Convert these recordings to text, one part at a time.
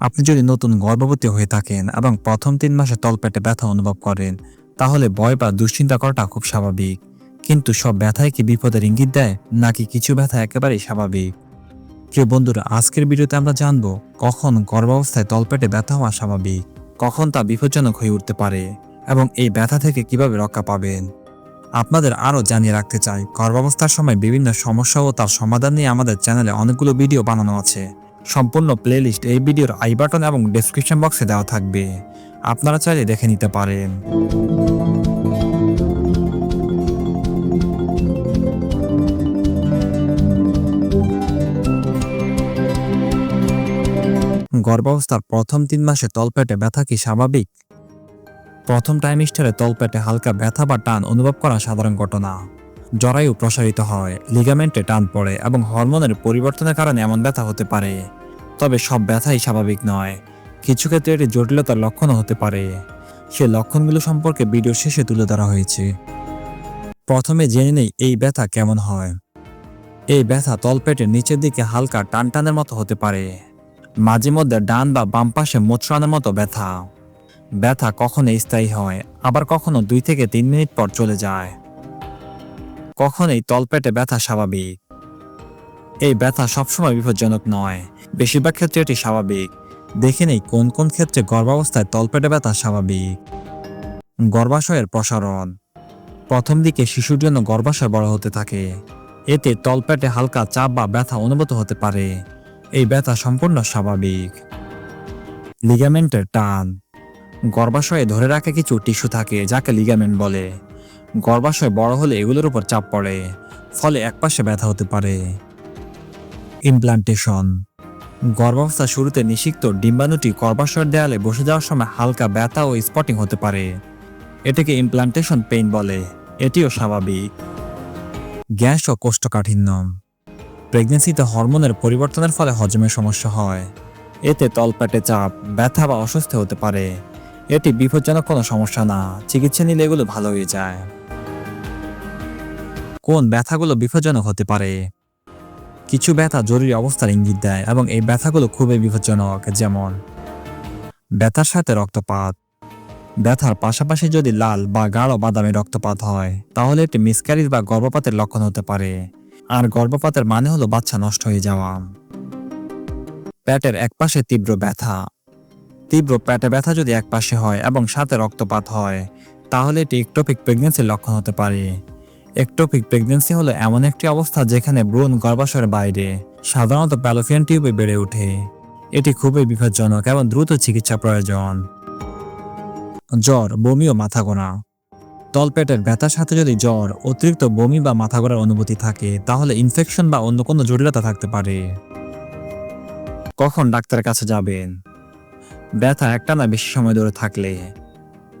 আপনি যদি নতুন গর্ভবতী হয়ে থাকেন এবং প্রথম তিন মাসে তলপেটে ব্যথা অনুভব করেন, তাহলে ভয় বা দুশ্চিন্তা করাটা খুব স্বাভাবিক। কিন্তু সব ব্যথায় কি বিপদের ইঙ্গিত দেয়, নাকি কিছু ব্যথা একেবারেই স্বাভাবিক? প্রিয় বন্ধুরা, আজকের ভিডিওতে আমরা জানব, কখন গর্ভাবস্থায় তলপেটে ব্যথা হওয়া স্বাভাবিক, কখন তা বিপজ্জনক হয়ে উঠতে পারে, এবং এই ব্যথা থেকে কীভাবে রক্ষা পাবেন। আপনাদের আরও জানিয়ে রাখতে চাই, গর্ভাবস্থার সময় বিভিন্ন সমস্যা ও তার সমাধান নিয়ে আমাদের চ্যানেলে অনেকগুলো ভিডিও বানানো আছে। সম্পূর্ণ প্লেলিস্ট এই ভিডিওর আই বাটন এবং ডেসক্রিপশন বক্সে দেওয়া থাকবে। আপনারা চাইলে দেখে নিতে পারেন। গর্ভাবস্থার প্রথম তিন মাসে তলপেটে ব্যথা কি স্বাভাবিক? প্রথম ট্রাইমিস্টারে তলপেটে হালকা ব্যথা বা টান অনুভব করা সাধারণ ঘটনা। জরায়ু প্রসারিত হয়, লিগামেন্টে টান পড়ে এবং হরমোনের পরিবর্তনের কারণে এমন ব্যথা হতে পারে। তবে সব ব্যথাই স্বাভাবিক নয়। কিছু ক্ষেত্রে এটি জটিলতার লক্ষণও হতে পারে। সে লক্ষণগুলো সম্পর্কে ভিডিও শেষে তুলে ধরা হয়েছে। প্রথমে জেনে নেই এই ব্যথা কেমন হয়। এই ব্যথা তলপেটের নিচের দিকে হালকা টান টানের মতো হতে পারে। মাঝে মধ্যে ডান বা বাম পাশে মোচড়ানোর মতো ব্যথা। ব্যথা কখনো স্থায়ী হয়, আবার কখনো দুই থেকে তিন মিনিট পর চলে যায়। কখনোই তলপেটে ব্যথা স্বাভাবিক। এই ব্যথা সবসময় বিপজ্জনক নয়, বেশিরভাগ ক্ষেত্রে এটি স্বাভাবিক। দেখে নেই কোন কোন ক্ষেত্রে গর্ভাবস্থায় তলপেটে ব্যথা স্বাভাবিক। গর্ভাশয়ের প্রসারণ। প্রথম দিকে শিশুর জন্য গর্ভাশয় বড় হতে থাকে। এতে তলপেটে হালকা চাপ বা ব্যথা অনুভূত হতে পারে। এই ব্যথা সম্পূর্ণ স্বাভাবিক। লিগামেন্টের টান। গর্ভাশয়ে ধরে রাখা কিছু টিস্যু থাকে, যাকে লিগামেন্ট বলে। গর্ভাশয় বড় হলে এগুলোর উপর চাপ পড়ে, ফলে একপাশে ব্যথা হতে পারে। ইমপ্লান্টেশন গর্ভাবস্থা শুরুতে নিষিক্ত ডিম্বাণুটি গর্ভাশয়ের দেয়ালে বসে যাওয়ার সময় হালকা ব্যথা ও স্পটিং হতে পারে। এটাকে ইমপ্লান্টেশন পেইন বলে। এটিও স্বাভাবিক। গ্যাস ও কোষ্ঠকাঠিন্য। প্রেগনেন্সিতে হরমোনের পরিবর্তনের ফলে হজমের সমস্যা হয়। এতে তলপেটে চাপ, ব্যথা বা অসুস্থ হতে পারে। এটি বিপজ্জনক কোনো সমস্যা না। চিকিৎসা নিলে এগুলো ভালো হয়ে যায়। কোন ব্যথাগুলো বিপজ্জনক হতে পারে? কিছু ব্যথা জরুরি অবস্থার ইঙ্গিত দেয় এবং এই ব্যথাগুলো খুবই বিপজ্জনক, যেমন ব্যথার সাথে রক্তপাত। ব্যথার পাশাপাশি যদি লাল বা গাঢ় বাদামি রক্তপাত হয়, তাহলে এটি মিসক্যারিজ বা গর্ভপাতের লক্ষণ হতে পারে। আর গর্ভপাতের মানে হলো বাচ্চা নষ্ট হয়ে যাওয়া। পেটের একপাশে তীব্র ব্যথা। তীব্র পেটে ব্যথা যদি একপাশে হয় এবং সাথে রক্তপাত হয়, তাহলে এটি একটোপিক প্রেগনেন্সির লক্ষণ হতে পারে। একটোপিক প্রেগনেন্সি হলো এমন একটি অবস্থা যেখানে ব্রণ গর্ভাশয়ের বাইরে, সাধারণত প্যালোফিয়ান টিউবে বেড়ে ওঠে। এটি খুবই বিপজ্জনক এবং দ্রুত চিকিৎসা প্রয়োজন। জ্বর, বমি ও মাথা গোনা তলপেটের ব্যথার সাথে যদি জ্বর, অতিরিক্ত বমি বা মাথা ঘোরার অনুভূতি থাকে, তাহলে ইনফেকশন বা অন্য কোনো জটিলতা থাকতে পারে। কখন ডাক্তারের কাছে যাবেন? ব্যথা একটানা বেশি সময় ধরে থাকলে।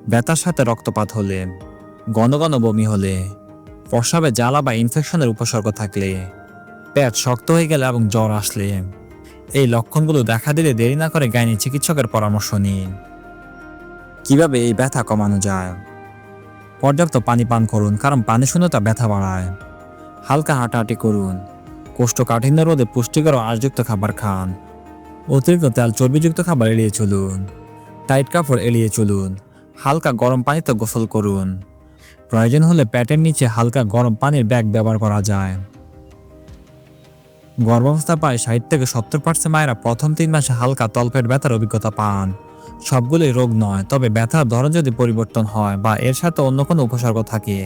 ব্যথার সাথে রক্তপাত হলে, ঘন ঘন বমি হলে। প্রসাবে জ্বালা বা ইনফেকশনের উপসর্গ থাকলে, পেট শক্ত হয়ে গেলে এবং জ্বর আসলে। এই লক্ষণগুলো দেখা দিলে দেরি না করে গাইনি চিকিৎসকের পরামর্শ নিন। কীভাবে এই ব্যথা কমানো যায়? পর্যাপ্ত পানি পান করুন, কারণ পানি শূন্যতা ব্যথা বাড়ায়। হালকা হাঁটাহাঁটি করুন, কোষ্ঠকাঠিন্য রোধে পুষ্টিকর আঁশযুক্ত খাবার খান। অতিরিক্ত তেল চর্বিযুক্ত খাবার এড়িয়ে চলুন, টাইট কাপড় এড়িয়ে চলুন, হালকা গরম পানিতে গোসল করুন। প্রয়োজন হলে প্যাটের নিচে হালকা গরম পানির ব্যাগ ব্যবহার করা যায়। গর্ভাবস্থা প্রায় ষাট থেকে সত্তর পার্সেন্ট মায়েরা প্রথম তিন মাসে হালকা তলপেট ব্যথার অভিজ্ঞতা পান। সবগুলোই রোগ নয়, তবে ব্যথার ধরন যদি পরিবর্তন হয় বা এর সাথে অন্য কোনো উপসর্গ থাকে,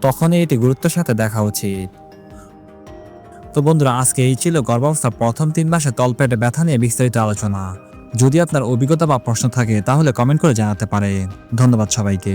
তখনই এটি গুরুত্বের সাথে দেখা উচিত। তো বন্ধুরা, আজকে এই ছিল গর্ভাবস্থার প্রথম তিন মাসে তলপেটে ব্যথা নিয়ে বিস্তারিত আলোচনা। যদি আপনার অভিজ্ঞতা বা প্রশ্ন থাকে, তাহলে কমেন্ট করে জানাতে পারে ধন্যবাদ সবাইকে।